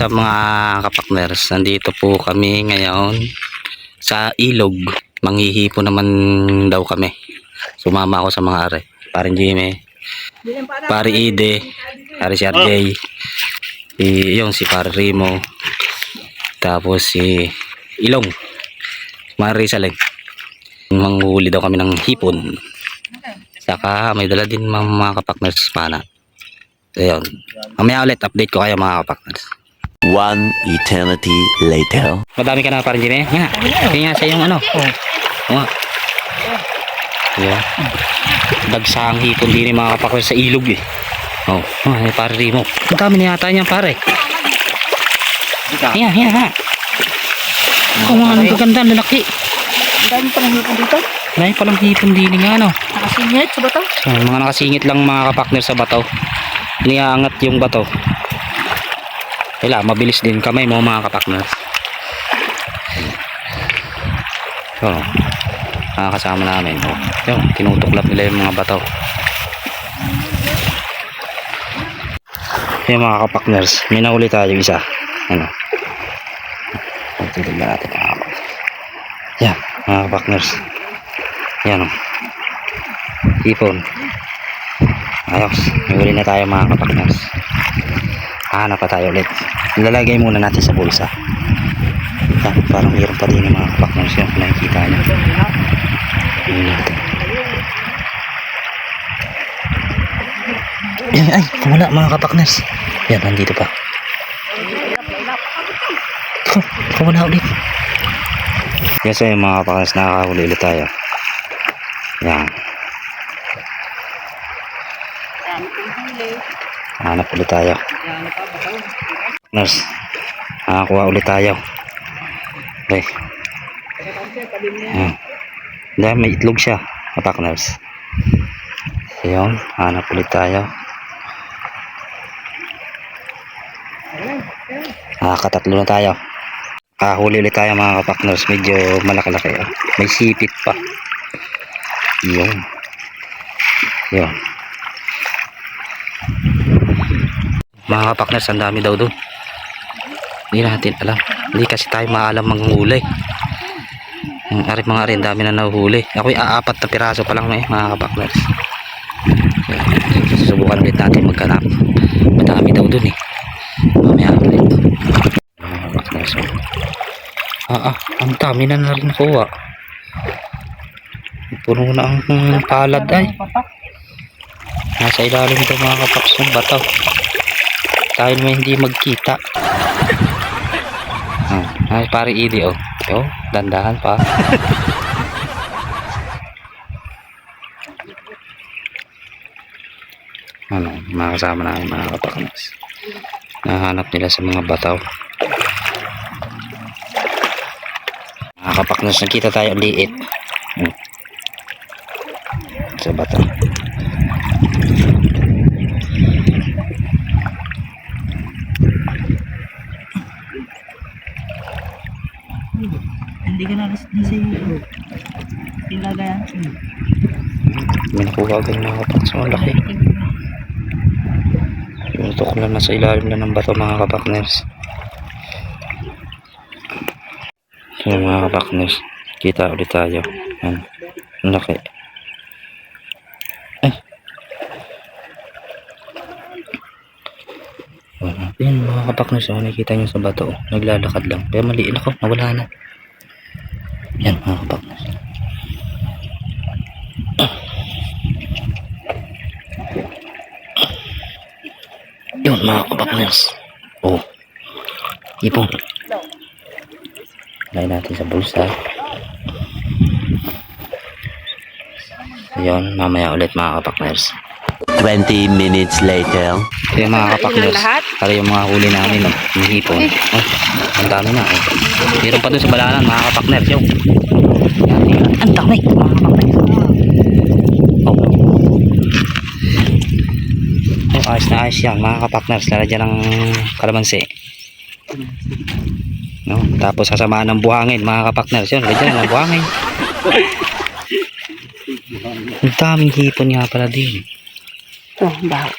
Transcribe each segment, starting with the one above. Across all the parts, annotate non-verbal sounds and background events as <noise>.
What's up mga kapakners? Nandito po kami ngayon sa ilog. Manghihipo naman daw kami. Sumama ako sa mga are. Parin Jimmy, pare Ide, pare si RJ, si, yung si pare Rimo, tapos si Ilong, Mari Saling. Manghuli daw kami ng hipon. Saka may dala din mga, mga kapakners pana. Ayun. Mamaya ulit update ko kayo mga kapakners. One eternity later. Madami ka na parang Jimmy. Nga. Kaya nga sa yung ano. Oo. nga. Yeah. Dagsang hipon din mga kapakol sa ilog eh. Oh, oh ay pare Rimo. Ang dami na yata niyan pare. Yan, yan ha. Kung ano gaganda lalaki. Ang dami pa ng hipon dito. May palang hipon din nga no. Nakasingit sa bato. So, mga nakasingit lang mga kapakner sa bato. Iniangat yung bato. Wala, mabilis din kamay mo mga kapakner. So, mga kasama namin. Oh, yun, tinutuklap nila yung mga bato. Yung mga kapakners, may nahuli tayo isa. Ano? Tignan natin mga. Yan, mga kapakners. Yan oh. Ipon. Ayos. May huli na tayo mga kapakners. Hanap pa tayo ulit. Ilalagay muna natin sa bulsa. Yan, parang mayroon pa din yung mga kapakners yun. Nakikita nyo. Yun natin. Yan, ay, wala mga kapakners. Yan, nandito pa. Wala ulit. Yan yung mga kapakners, nakakahuli ulit tayo. Yan. Hanap ulit tayo. Nurse. Nakakuha ulit tayo. Okay. Yan. Dahil may itlog siya. Apak nurse. Ayun. Hanap ulit tayo. Nakakatatlo na tayo. Kahuli ulit tayo mga kapakners. Medyo malaki-laki. Oh. May sipit pa. Yun. Yun. Mga kapakners, ang dami daw doon. Hindi natin alam. Hindi kasi tayo maalam manghuli. Ang arit mga arin, dami na nahuhuli. Ako'y aapat na piraso pa lang may mga kapakners. Susubukan ulit natin magkanap. Madami daw doon eh. Mamaya ulit. Mga kapakners. Ah, ah, ang dami na na rin nakuha. Puno na ang palad ay. Nasa ilalim ito mga kapaks ng bataw. Tayo naman hindi magkita. Ah, ay, pare idi oh. Yo, dandahan pa. ano, mga kasama namin mga kapaknas. Nahanap nila sa mga bataw. Mga kapaknas, nakita tayo liit. Hmm. Sa bataw. Na nasa hipon. Pilaga yan. May nakuha agad mga kapaknas. Ang laki. Pinutok lang nasa ilalim na ng bato mga kapakners. So mga kapakners, kita ulit tayo. Yan. Ang laki. Yan mga kapakners, oh, nakikita nyo sa bato. oh. Naglalakad lang. Kaya maliit ako, nawala na. Yan mga kapakners. Yun mga kapakners. Oh. Ipong. Lagay natin sa bulsa. Yun, mamaya ulit mga kapakners. 20 minutes later. Kaya mga lahat? para yung mga huli namin, no? yung hipon. Oh, ang dami na. Oh. Meron pa dun sa balanan, mga. Yan, yan. Ang dami, mga kapakners. Oh. Oh, ayos na ayos yan, mga kapakners. Lalagyan ng kalamansi. No? Tapos sasamaan ng buhangin, mga kapakners. Yun, lagyan ng buhangin. <laughs> Ang daming hipon nga pala din. Oh, baho.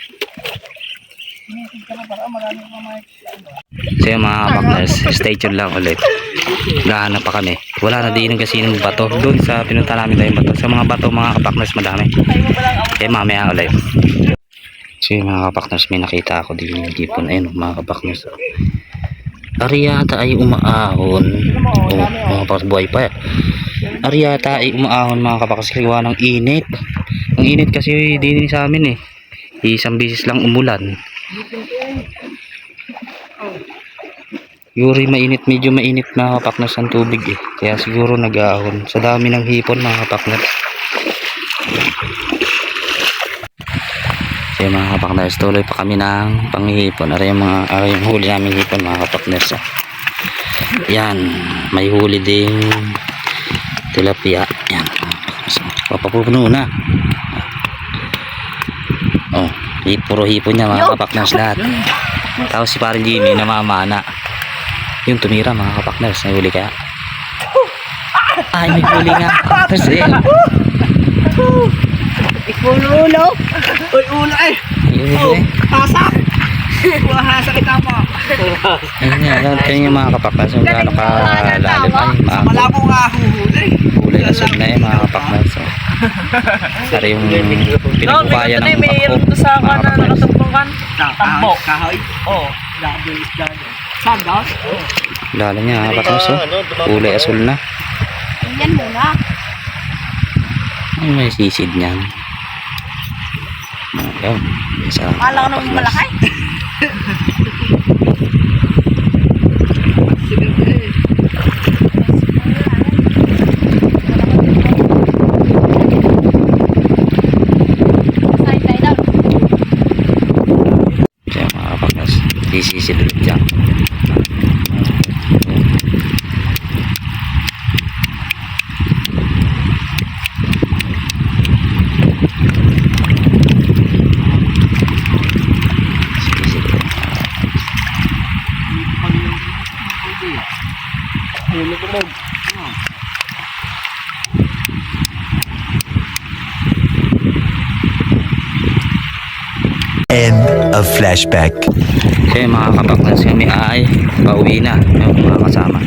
So yun mga kapakners, stay tuned lang ulit. Gahanap pa kami. Wala na din kasi ng bato. Doon sa pinunta namin tayong bato. Sa mga bato mga kapakners madami. Eh mamaya ulit. So yun mga kapakners, may nakita ako din yung dipon. Ayun mga kapakners. Ariata ay umaahon. Oh, mga kapakners, buhay pa. Ariata ay umaahon mga kapakners. Kaya ng init. Ang init kasi din sa amin eh. Isang bisis lang umulan. Yuri mainit, medyo mainit mga kapakners ang tubig eh. Kaya siguro nag-aahon. Sa dami ng hipon mga kapakners. So yung mga kapakners, tuloy pa kami ng panghihipon. Ara yung mga, ara yung huli namin hipon mga kapakners. ah. Yan, may huli ding tilapia. Yan, kapakners. Papapuno na. Oh, hi- puro hipon niya mga kapakners lahat. Tapos si parang Jimmy namamana. Yung tumira mga kapakners, may huli kaya. Ay, may huli nga. Kapakners eh. Ulo-ulo. Uy, ulo eh. May huli eh. Hasa. Wahasa kita pa. Ayun nga, alam kayo yung mga kapakners yung gaano kalalim ay ko nga huhuli. na mga Sari yung pinagbukayan ng mayroon bako. to sa mga kanan kapakners. nakatagpungan. Tambo. Kahoy. Oo. Dado is dado. Sandas? Oo. Lalo niya mga kapakners. Oh. Kulay asol na. Yan muna. Ay, may sisid niyan. Ayun. Sa Kala ko naman kapakners. <laughs> malaki. Kaya mga Sisisid ulit yan. Sisisid of flashback. Kaya mga kapakners kami ay pauwi na yung mga kasama.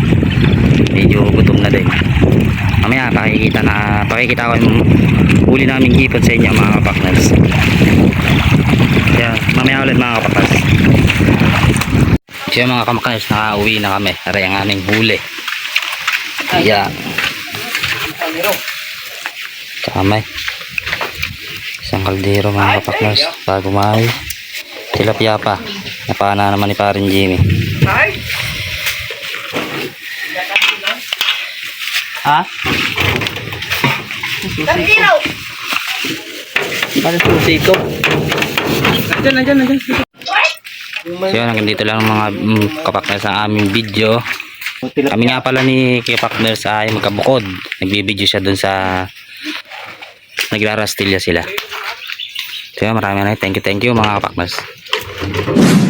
Medyo gutom na din. Mamaya pakikita na pakikita ko yung huli namin hipon sa inyo mga kapakners. Kaya mamaya ulit mga kapakners. Kaya mga kapakners nakauwi na kami. Aray ang aming huli. Kaya kamay. Isang kaldero mga kapakners bago may tilapia pa. Napana naman ni parin Jimmy. Ay. Ha? Tanginaw. Ano susi ko? Nandiyan, nandiyan, nandiyan. So yun, hanggang dito lang ang mga mm, kapakner sa aming video. Kami nga pala ni kapakner sa ay magkabukod. Nagbibideo siya dun sa nagrarastilya sila. So yun, marami na. Thank you, thank you mga kapakners. you.